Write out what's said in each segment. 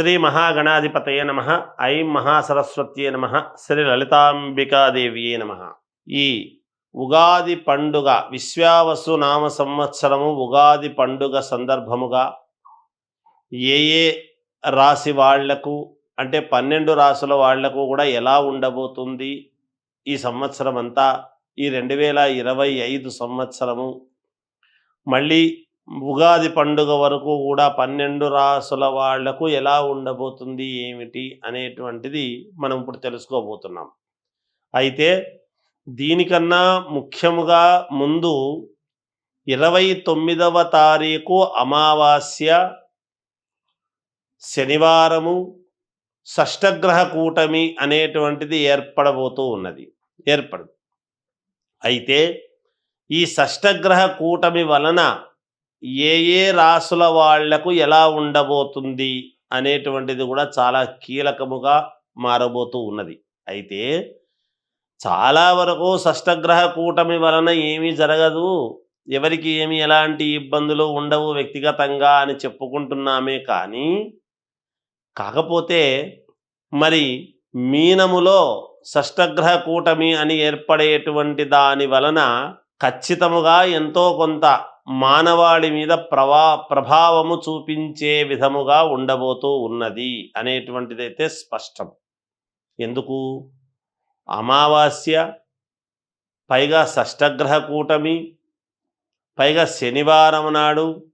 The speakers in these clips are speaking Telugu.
శ్రీ మహాగణాధిపతయ నమ. ఐం మహాసరస్వత్యే నమ. శ్రీ లలితాంబికాదేవియే నమ. ఈ ఉగాది పండుగ విశ్వావసు నామ సంవత్సరము ఉగాది పండుగ సందర్భముగా ఏ ఏ రాశి వాళ్ళకు అంటే పన్నెండు రాసుల వాళ్ళకు కూడా ఎలా ఉండబోతుంది ఈ సంవత్సరం అంతా ఈ రెండు వేల ఇరవై ఐదు సంవత్సరము మళ్ళీ ఉగాది పండుగ వరకు కూడా పన్నెండు రాసుల వాళ్ళకు ఎలా ఉండబోతుంది ఏమిటి అనేటువంటిది మనం ఇప్పుడు తెలుసుకోబోతున్నాం. అయితే దీనికన్నా ముఖ్యముగా ముందు ఇరవై తొమ్మిదవ తారీఖు అమావాస్య శనివారము షష్టగ్రహ కూటమి అనేటువంటిది ఏర్పడబోతూ ఉన్నది ఏర్పడదు. అయితే ఈ షష్టగ్రహ కూటమి వలన ఏ ఏ రాసుల వాళ్ళకు ఎలా ఉండబోతుంది అనేటువంటిది కూడా చాలా కీలకముగా మారబోతూ ఉన్నది. అయితే చాలా వరకు షష్టగ్రహ కూటమి వలన ఏమీ జరగదు. ఎవరికి ఏమి ఎలాంటి ఇబ్బందులు ఉండవు వ్యక్తిగతంగా అని చెప్పుకుంటున్నామే కానీ కాకపోతే మరి మీనములో షష్టగ్రహ కూటమి అని ఏర్పడేటువంటి దాని వలన ఖచ్చితముగా ఎంతో కొంత మానవాళి మీద ప్రవా ప్రభావము చూపించే విధముగా ఉండబోతూ ఉన్నది అనేటువంటిదైతే స్పష్టం. ఎందుకు? అమావాస్య పైగా షష్టగ్రహ కూటమి పైగా శనివారం నాడు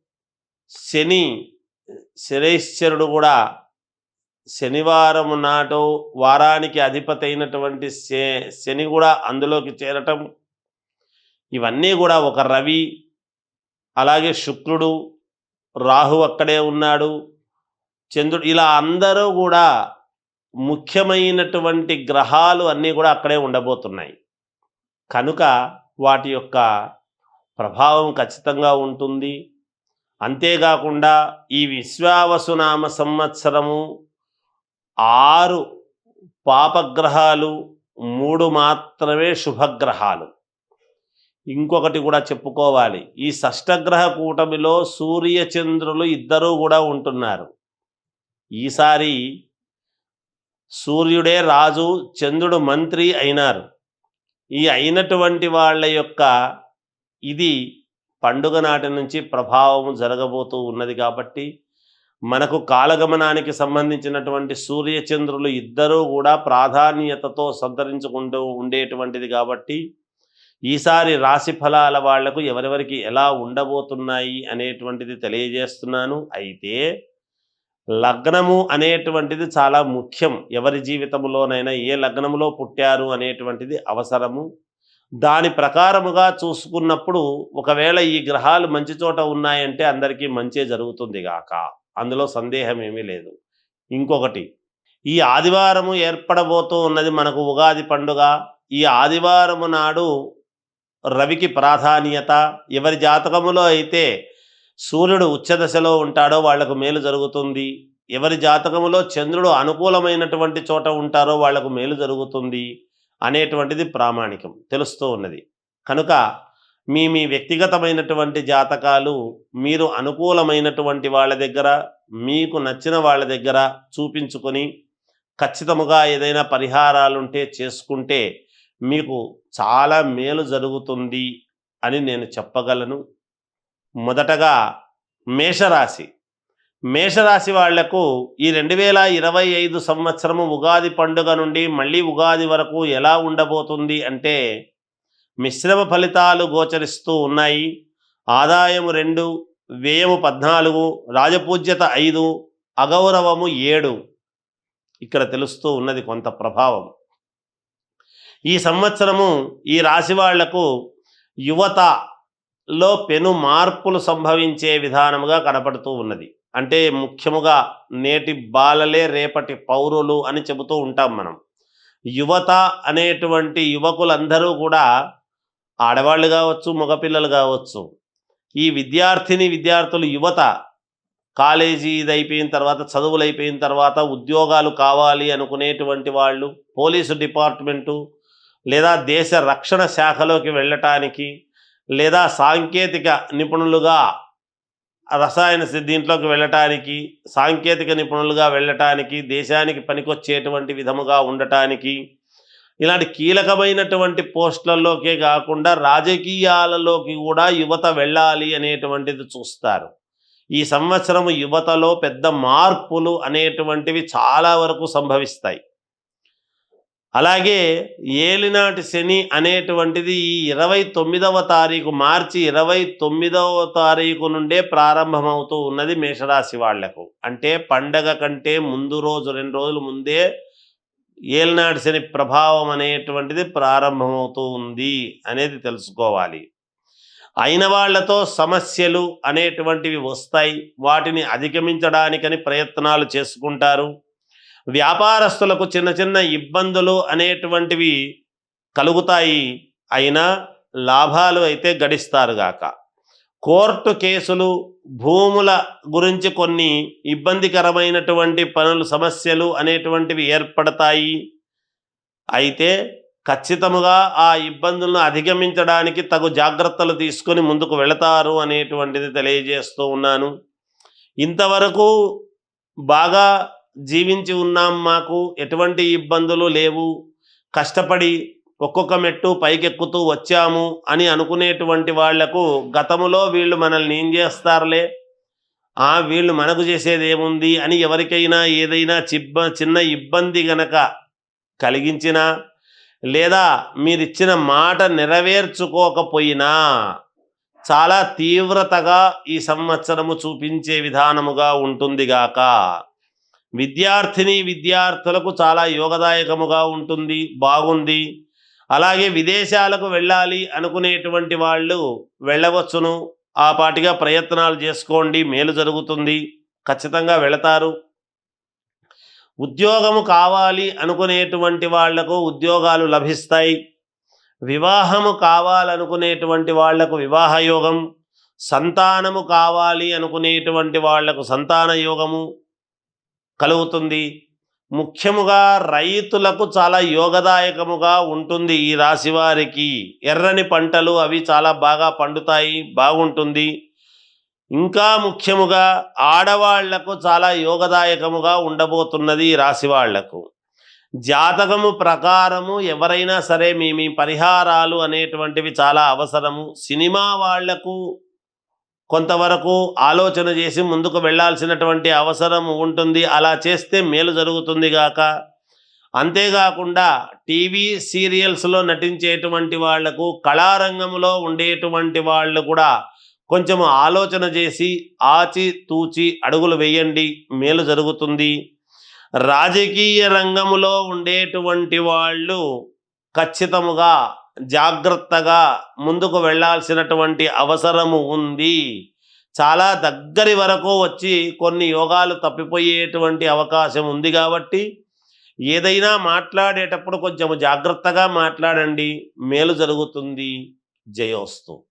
శని శనైశ్వరుడు కూడా శనివారం నాడు వారానికి అధిపతి అయినటువంటి శని కూడా అందులోకి చేరటం ఇవన్నీ కూడా ఒక రవి అలాగే శుక్రుడు రాహు అక్కడే ఉన్నాడు. చంద్రుడు ఇలా అందరూ కూడా ముఖ్యమైనటువంటి గ్రహాలు అన్నీ కూడా అక్కడే ఉండబోతున్నాయి. కనుక వాటి యొక్క ప్రభావం ఖచ్చితంగా ఉంటుంది. అంతేకాకుండా ఈ విశ్వావసునామ సంవత్సరము ఆరు పాపగ్రహాలు మూడు మాత్రమే శుభగ్రహాలు. ఇంకొకటి కూడా చెప్పుకోవాలి. ఈ షష్టగ్రహ కూటమిలో సూర్యచంద్రులు ఇద్దరూ కూడా ఉంటున్నారు. ఈసారి సూర్యుడే రాజు చంద్రుడు మంత్రి అయినారు. ఈ అయినటువంటి వాళ్ళ యొక్క ఇది పండుగ నాటి నుంచి ప్రభావం జరగబోతూ ఉన్నది కాబట్టి మనకు కాలగమనానికి సంబంధించినటువంటి సూర్యచంద్రులు ఇద్దరూ కూడా ప్రాధాన్యతతో సంతరించుకుంటూ ఉండేటువంటిది కాబట్టి ఈసారి రాశి ఫలాల వాళ్ళకు ఎవరెవరికి ఎలా ఉండబోతున్నాయి అనేటువంటిది తెలియజేస్తున్నాను. అయితే లగ్నము అనేటువంటిది చాలా ముఖ్యం. ఎవరి జీవితంలోనైనా ఏ లగ్నములో పుట్టారు అనేటువంటిది అవసరము. దాని ప్రకారముగా చూసుకున్నప్పుడు ఒకవేళ ఈ గ్రహాలు మంచి చోట ఉన్నాయంటే అందరికీ మంచే జరుగుతుంది గాక. అందులో సందేహం ఏమీ లేదు. ఇంకొకటి ఈ ఆదివారము ఏర్పడబోతూ ఉన్నది మనకు ఉగాది పండుగ. ఈ ఆదివారము నాడు రవికి ప్రాధాన్యత. ఎవరి జాతకములో అయితే సూర్యుడు ఉచ్చదశలో ఉంటాడో వాళ్ళకు మేలు జరుగుతుంది. ఎవరి జాతకములో చంద్రుడు అనుకూలమైనటువంటి చోట ఉంటారో వాళ్ళకు మేలు జరుగుతుంది అనేటువంటిది ప్రామాణికం. తెలుస్తూ ఉన్నది. కనుక మీ మీ వ్యక్తిగతమైనటువంటి జాతకాలు మీరు అనుకూలమైనటువంటి వాళ్ళ దగ్గర మీకు నచ్చిన వాళ్ళ దగ్గర చూపించుకొని ఖచ్చితముగా ఏదైనా పరిహారాలుంటే చేసుకుంటే మీకు చాలా మేలు జరుగుతుంది అని నేను చెప్పగలను. మొదటగా మేషరాశి. మేషరాశి వాళ్ళకు ఈ రెండు వేల ఇరవై ఐదు సంవత్సరము ఉగాది పండుగ నుండి మళ్ళీ ఉగాది వరకు ఎలా ఉండబోతుంది అంటే మిశ్రమ ఫలితాలు గోచరిస్తూ ఉన్నాయి. ఆదాయము రెండు వ్యయము పద్నాలుగు రాజపూజ్యత ఐదు అగౌరవము ఏడు. ఇక్కడ తెలుస్తూ ఉన్నది కొంత ప్రభావం. ఈ సంవత్సరము ఈ రాశి వాళ్ళకు యువతలో పెను మార్పులు సంభవించే విధానముగా కనపడుతూ ఉన్నది. అంటే ముఖ్యముగా నేటి బాలలే రేపటి పౌరులు అని చెబుతూ ఉంటాం మనం. యువత అనేటువంటి యువకులందరూ కూడా ఆడవాళ్ళు కావచ్చు మగపిల్లలు కావచ్చు ఈ విద్యార్థిని విద్యార్థులు యువత కాలేజీ ఇది అయిపోయిన తర్వాత చదువులు అయిపోయిన తర్వాత ఉద్యోగాలు కావాలి అనుకునేటువంటి వాళ్ళు పోలీసు డిపార్ట్మెంటు లేదా దేశ రక్షణ శాఖలోకి వెళ్ళటానికి లేదా సాంకేతిక నిపుణులుగా రసాయన దీంట్లోకి వెళ్ళటానికి సాంకేతిక నిపుణులుగా వెళ్ళటానికి దేశానికి పనికొచ్చేటువంటి విధముగా ఉండటానికి ఇలాంటి కీలకమైనటువంటి పోస్టులలోకే కాకుండా రాజకీయాలలోకి కూడా యువత వెళ్ళాలి అనేటువంటిది చూస్తారు. ఈ సంవత్సరం యువతలో పెద్ద మార్పులు అనేటువంటివి చాలా వరకు సంభవిస్తాయి. అలాగే ఏలినాటి శని అనేటువంటిది ఈ ఇరవై తొమ్మిదవ తారీఖు మార్చి ఇరవై తొమ్మిదవ తారీఖు నుండే ప్రారంభమవుతూ ఉన్నది మేషరాశి వాళ్ళకు. అంటే పండగ కంటే ముందు రోజు రెండు రోజుల ముందే ఏలినాటి శని ప్రభావం అనేటువంటిది ప్రారంభమవుతూ ఉంది అనేది తెలుసుకోవాలి. అయిన వాళ్ళతో సమస్యలు అనేటువంటివి వస్తాయి. వాటిని అధిగమించడానికని ప్రయత్నాలు చేసుకుంటారు. వ్యాపారస్తులకు చిన్న చిన్న ఇబ్బందులు అనేటువంటివి కలుగుతాయి. అయినా లాభాలు అయితే గడిస్తారుగాక కోర్టు కేసులు భూముల గురించి కొన్ని ఇబ్బందికరమైనటువంటి పనులు సమస్యలు అనేటువంటివి ఏర్పడతాయి. అయితే ఖచ్చితముగా ఆ ఇబ్బందులను అధిగమించడానికి తగు జాగ్రత్తలు తీసుకొని ముందుకు వెళతారు అనేటువంటిది తెలియజేస్తూ ఉన్నాను. ఇంతవరకు బాగా జీవించి ఉన్నాం మాకు ఎటువంటి ఇబ్బందులు లేవు. కష్టపడి ఒక్కొక్క మెట్టు పైకెక్కుతూ వచ్చాము అని అనుకునేటువంటి వాళ్ళకు గతములో వీళ్ళు మనల్ని ఏం చేస్తారులే? ఆ వీళ్ళు మనకు చేసేది ఏముంది అని ఎవరికైనా ఏదైనా చిబ్బ చిన్న ఇబ్బంది గనక కలిగించినా లేదా మీరిచ్చిన మాట నెరవేర్చుకోకపోయినా చాలా తీవ్రతగా ఈ సంవత్సరము చూపించే విధానముగా ఉంటుందిగాక. విద్యార్థిని విద్యార్థులకు చాలా యోగదాయకముగా ఉంటుంది బాగుంది. అలాగే విదేశాలకు వెళ్ళాలి అనుకునేటువంటి వాళ్ళు వెళ్ళవచ్చును. ఆ పాటిగా ప్రయత్నాలు చేసుకోండి మేలు జరుగుతుంది ఖచ్చితంగా వెళతారు. ఉద్యోగము కావాలి అనుకునేటువంటి వాళ్ళకు ఉద్యోగాలు లభిస్తాయి. వివాహము కావాలనుకునేటువంటి వాళ్ళకు వివాహ యోగం సంతానము కావాలి అనుకునేటువంటి వాళ్ళకు సంతాన యోగము కలుగుతుంది. ముఖ్యముగా రైతులకు చాలా యోగదాయకముగా ఉంటుంది ఈ రాశి వారికి. ఎర్రని పంటలు అవి చాలా బాగా పండుతాయి బాగుంటుంది. ఇంకా ముఖ్యముగా ఆడవాళ్ళకు చాలా యోగదాయకముగా ఉండబోతున్నది ఈ రాశి వాళ్ళకు. జాతకము ప్రకారము ఎవరైనా సరే మీ మీ పరిహారాలు అనేటువంటివి చాలా అవసరము. సినిమా వాళ్ళకు కొంతవరకు ఆలోచన చేసి ముందుకు వెళ్ళాల్సినటువంటి అవసరం ఉంటుంది. అలా చేస్తే మేలు జరుగుతుంది గాక. అంతేకాకుండా టీవీ సీరియల్స్లో నటించేటువంటి వాళ్ళకు కళారంగంలో ఉండేటువంటి వాళ్ళు కూడా కొంచెం ఆలోచన చేసి ఆచి తూచి అడుగులు వేయండి. మేలు జరుగుతుంది. రాజకీయ రంగంలో ఉండేటువంటి వాళ్ళు ఖచ్చితముగా జాగ్రత్తగా ముందుకు వెళ్ళాల్సినటువంటి అవసరము ఉంది. చాలా దగ్గరి వరకు వచ్చి కొన్ని యోగాలు తప్పిపోయేటువంటి అవకాశం ఉంది కాబట్టి ఏదైనా మాట్లాడేటప్పుడు కొంచెం జాగ్రత్తగా మాట్లాడండి. మేలు జరుగుతుంది. జయోస్తు.